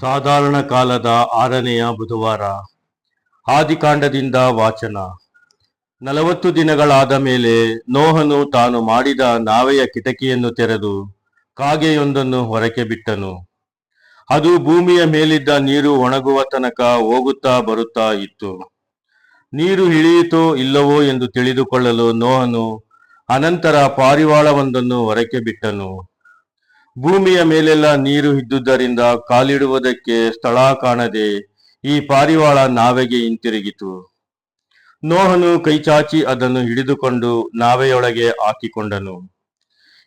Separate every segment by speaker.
Speaker 1: ಸಾಧಾರಣ ಕಾಲದ ಆರನೆಯ ಬುಧವಾರ. ಆದಿಕಾಂಡದಿಂದ ವಾಚನ. ನಲವತ್ತು ದಿನಗಳಾದ ಮೇಲೆ ನೋಹನು ತಾನು ಮಾಡಿದ ನಾವೆಯ ಕಿಟಕಿಯನ್ನು ತೆರೆದು ಕಾಗೆಯೊಂದನ್ನು ಹೊರಕ್ಕೆ ಬಿಟ್ಟನು. ಅದು ಭೂಮಿಯ ಮೇಲಿದ್ದ ನೀರು ಒಣಗುವ ತನಕ ಹೋಗುತ್ತಾ ಬರುತ್ತಾ ಇತ್ತು. ನೀರು ಇಳಿಯಿತೋ ಇಲ್ಲವೋ ಎಂದು ತಿಳಿದುಕೊಳ್ಳಲು ನೋಹನು ಅನಂತರ ಪಾರಿವಾಳವೊಂದನ್ನು ಹೊರಕ್ಕೆ ಬಿಟ್ಟನು. ಭೂಮಿಯ ಮೇಲೆಲ್ಲ ನೀರು ಇದ್ದುದರಿಂದ ಕಾಲಿಡುವುದಕ್ಕೆ ಸ್ಥಳ ಕಾಣದೆ ಈ ಪಾರಿವಾಳ ನಾವೆಗೆ ಹಿಂತಿರುಗಿತು. ನೋಹನು ಕೈಚಾಚಿ ಅದನ್ನು ಹಿಡಿದುಕೊಂಡು ನಾವೆಯೊಳಗೆ ಹಾಕಿಕೊಂಡನು.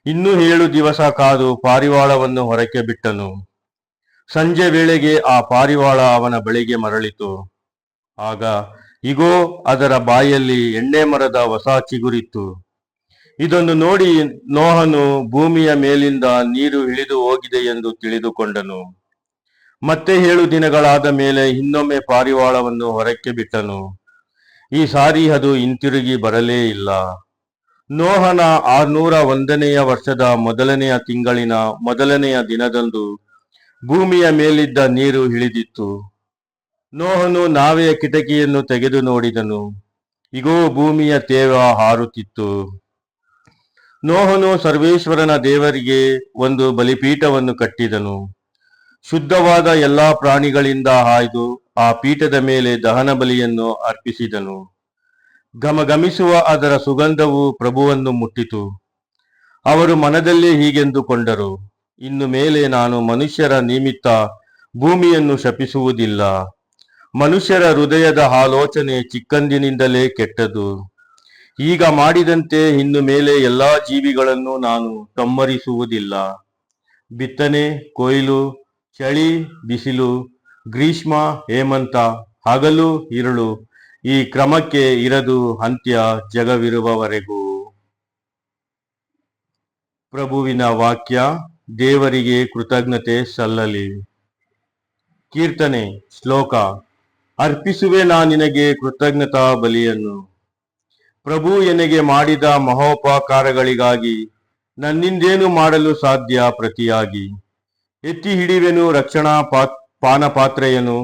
Speaker 1: ಇನ್ನು ಏಳು ದಿವಸ ಕಾದು ಪಾರಿವಾಳವನ್ನು ಹೊರಕ್ಕೆ ಬಿಟ್ಟನು. ಸಂಜೆ ವೇಳೆಗೆ ಆ ಪಾರಿವಾಳ ಅವನ ಬಳಿಗೆ ಮರಳಿತು. ಆಗ, ಇಗೋ, ಅದರ ಬಾಯಲ್ಲಿ ಎಣ್ಣೆ ಮರದ ಹೊಸ ಚಿಗುರಿತ್ತು. ಇದನ್ನು ನೋಡಿ ನೋಹನು ಭೂಮಿಯ ಮೇಲಿಂದ ನೀರು ಇಳಿದು ಹೋಗಿದೆ ಎಂದು ತಿಳಿದುಕೊಂಡನು. ಮತ್ತೆ ಏಳು ದಿನಗಳಾದ ಮೇಲೆ ಇನ್ನೊಮ್ಮೆ ಪಾರಿವಾಳವನ್ನು ಹೊರಕ್ಕೆ ಬಿಟ್ಟನು. ಈ ಸಾರಿ ಅದು ಹಿಂತಿರುಗಿ ಬರಲೇ ಇಲ್ಲ. ನೋಹನ ಆರ್ನೂರ ಒಂದನೆಯ ವರ್ಷದ ಮೊದಲನೆಯ ತಿಂಗಳಿನ ಮೊದಲನೆಯ ದಿನದಂದು ಭೂಮಿಯ ಮೇಲಿದ್ದ ನೀರು ಇಳಿದಿತ್ತು. ನೋಹನು ನಾವೆಯ ಕಿಟಕಿಯನ್ನು ತೆಗೆದು ನೋಡಿದನು. ಇಗೋ ಭೂಮಿಯ ತೇವ ಹಾರುತ್ತಿತ್ತು. ನೋಹನು ಸರ್ವೇಶ್ವರನ ದೇವರಿಗೆ ಒಂದು ಬಲಿಪೀಠವನ್ನು ಕಟ್ಟಿದನು. ಶುದ್ಧವಾದ ಎಲ್ಲಾ ಪ್ರಾಣಿಗಳಿಂದ ಹಾಯ್ದು ಆ ಪೀಠದ ಮೇಲೆ ದಹನ ಬಲಿಯನ್ನು ಅರ್ಪಿಸಿದನು. ಗಮಗಮಿಸುವ ಅದರ ಸುಗಂಧವು ಪ್ರಭುವನ್ನು ಮುಟ್ಟಿತು. ಅವರು ಮನದಲ್ಲಿ ಹೀಗೆಂದುಕೊಂಡರು ಇನ್ನು ಮೇಲೆ ನಾನು ಮನುಷ್ಯರ ನಿಮಿತ್ತ ಭೂಮಿಯನ್ನು ಶಪಿಸುವುದಿಲ್ಲ. ಮನುಷ್ಯರ ಹೃದಯದ ಆಲೋಚನೆ ಚಿಕ್ಕಂದಿನಿಂದಲೇ ಕೆಟ್ಟದು. ಈಗ ಮಾಡಿದಂತೆ ಇನ್ನು ಮೇಲೆ ಎಲ್ಲಾ ಜೀವಿಗಳನ್ನು ನಾನು ತಮ್ಮರಿಸುವುದಿಲ್ಲ ಬಿತ್ತನೆ, ಕೊಯ್ಲು, ಚಳಿ, ಬಿಸಿಲು, ಗ್ರೀಷ್ಮ, ಹೇಮಂತ, ಹಗಲು ಇರುಳು ಈ ಕ್ರಮಕ್ಕೆ ಇರದು ಅಂತ್ಯ ಜಗವಿರುವವರೆಗೂ. ಪ್ರಭುವಿನ ವಾಕ್ಯ, ದೇವರಿಗೆ ಕೃತಜ್ಞತೆ ಸಲ್ಲಲಿ. ಕೀರ್ತನೆ, ಶ್ಲೋಕ, ಅರ್ಪಿಸುವೆ ನಾ ನಿನಗೆ ಕೃತಜ್ಞತಾ ಬಲಿಯನ್ನು. ಪ್ರಭು ಎನಗೆ ಮಾಡಿದ ಮಹೋಪಕಾರಗಳಿಗಾಗಿ ನನ್ನಿಂದೇನು ಮಾಡಲು ಸಾಧ್ಯ ಪ್ರತಿಯಾಗಿ. ಎತ್ತಿ ಹಿಡಿವೆನು ರಕ್ಷಣಾ ಪಾನಪಾತ್ರೆಯನು,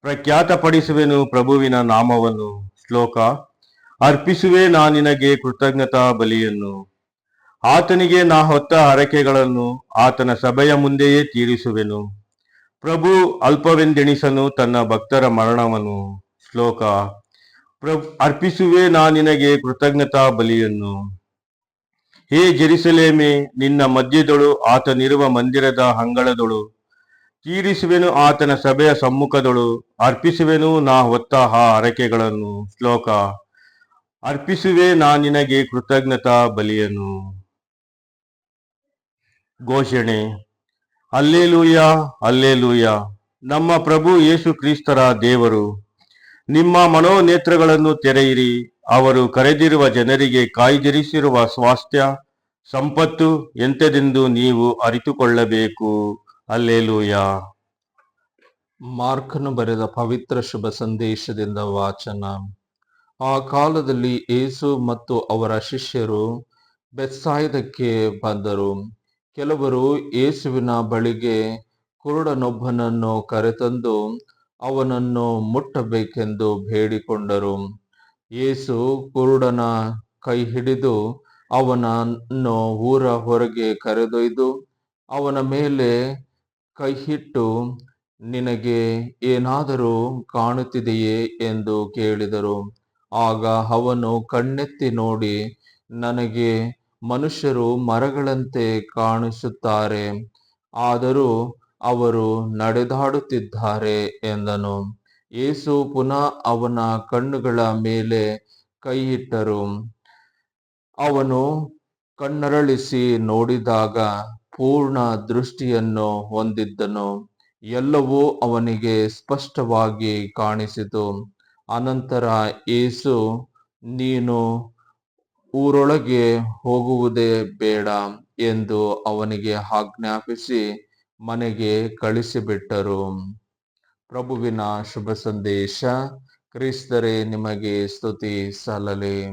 Speaker 1: ಪ್ರಖ್ಯಾತಪಡಿಸುವೆನು ಪ್ರಭುವಿನ ನಾಮವನ್ನು. ಶ್ಲೋಕ, ಅರ್ಪಿಸುವೆ ನಾ ನಿನಗೆ ಕೃತಜ್ಞತಾ ಬಲಿಯನ್ನು. ಆತನಿಗೆ ನಾ ಹೊತ್ತ ಹರಕೆಗಳನ್ನು ಆತನ ಸಭೆಯ ಮುಂದೆಯೇ ತೀರಿಸುವೆನು. ಪ್ರಭು ಅಲ್ಪವೆಂದೆಣಿಸನು ತನ್ನ ಭಕ್ತರ ಮರಣವನ್ನು. ಶ್ಲೋಕ ಅರ್ಪಿಸುವೆ ನಾ ನಿನಗೆ ಕೃತಜ್ಞತಾ ಬಲಿಯನ್ನು. ಹೇ ಜರಿಸಲೇಮೆ, ನಿನ್ನ ಮಧ್ಯದೊಳು ಆತನಿರುವ ಮಂದಿರದ ಅಂಗಳದೊಳು ತೀರಿಸುವೆನು ಆತನ ಸಭೆಯ ಸಮ್ಮುಖದೊಳು, ಅರ್ಪಿಸುವೆನು ನಾ ಹೊತ್ತ ಹರಕೆಗಳನ್ನು ಶ್ಲೋಕ, ಅರ್ಪಿಸುವೆ ನಾ ನಿನಗೆ ಕೃತಜ್ಞತಾ ಬಲಿಯನ್ನು. ಘೋಷಣೆ, ಅಲ್ಲೇಲೂಯ ಅಲ್ಲೇಲೂಯ. ನಮ್ಮ ಪ್ರಭು ಯೇಸು ಕ್ರಿಸ್ತರ ದೇವರು ನಿಮ್ಮ ಮನೋನೇತ್ರಗಳನ್ನು ತೆರೆಯಿರಿ. ಅವರು ಕರೆದಿರುವ ಜನರಿಗೆ ಕಾಯ್ದಿರಿಸಿರುವ ಸ್ವಾಸ್ಥ್ಯ, ಸಂಪತ್ತು ಎಂತೆಂದು ನೀವು ಅರಿತುಕೊಳ್ಳಬೇಕು. ಅಲ್ಲೇಲೂಯ.
Speaker 2: ಮಾರ್ಕನು ಬರೆದ ಪವಿತ್ರ ಶುಭ ಸಂದೇಶದಿಂದ ವಾಚನ. ಆ ಕಾಲದಲ್ಲಿ ಏಸು ಮತ್ತು ಅವರ ಶಿಷ್ಯರು ಬೆತ್ಸಾಯದಕ್ಕೆ ಬಂದರು. ಕೆಲವರು ಏಸುವಿನ ಬಳಿಗೆ ಕುರುಡನೊಬ್ಬನನ್ನು ಕರೆತಂದು ಅವನನ್ನು ಮುಟ್ಟಬೇಕೆಂದು ಬೇಡಿಕೊಂಡರು. ಯೇಸು ಕುರುಡನ ಕೈ ಹಿಡಿದು ಅವನನ್ನು ಊರ ಹೊರಗೆ ಕರೆದೊಯ್ದು ಅವನ ಮೇಲೆ ಕೈ ಹಿಟ್ಟು ನಿನಗೆ ಏನಾದರೂ ಕಾಣುತ್ತಿದೆಯೇ ಎಂದು ಕೇಳಿದರು. ಆಗ ಅವನು ಕಣ್ಣೆತ್ತಿ ನೋಡಿ, ನನಗೆ ಮನುಷ್ಯರು ಮರಗಳಂತೆ ಕಾಣಿಸುತ್ತಾರೆ. ಆದರೂ ಅವರು ನಡೆದಾಡುತ್ತಿದ್ದಾರೆ ಎಂದನು. ಯೇಸು ಪುನಃ ಅವನ ಕಣ್ಣುಗಳ ಮೇಲೆ ಕೈಯಿಟ್ಟರು. ಅವನು ಕಣ್ಣರಳಿಸಿ ನೋಡಿದಾಗ ಪೂರ್ಣ ದೃಷ್ಟಿಯನ್ನು ಹೊಂದಿದ್ದನು. ಎಲ್ಲವೂ ಅವನಿಗೆ ಸ್ಪಷ್ಟವಾಗಿ ಕಾಣಿಸಿತು. ಅನಂತರ ಏಸು ನೀನು ಊರೊಳಗೆ ಹೋಗುವುದೇ ಬೇಡ ಎಂದು ಅವನಿಗೆ ಆಜ್ಞಾಪಿಸಿ ಮನೆಗೆ ಕಳಿಸಿಬಿಟ್ಟರು. ಪ್ರಭುವಿನ ಶುಭ ಸಂದೇಶ ಕ್ರಿಸ್ತರೇ ನಿಮಗೆ ಸ್ತುತಿ ಸಲ್ಲಲಿ.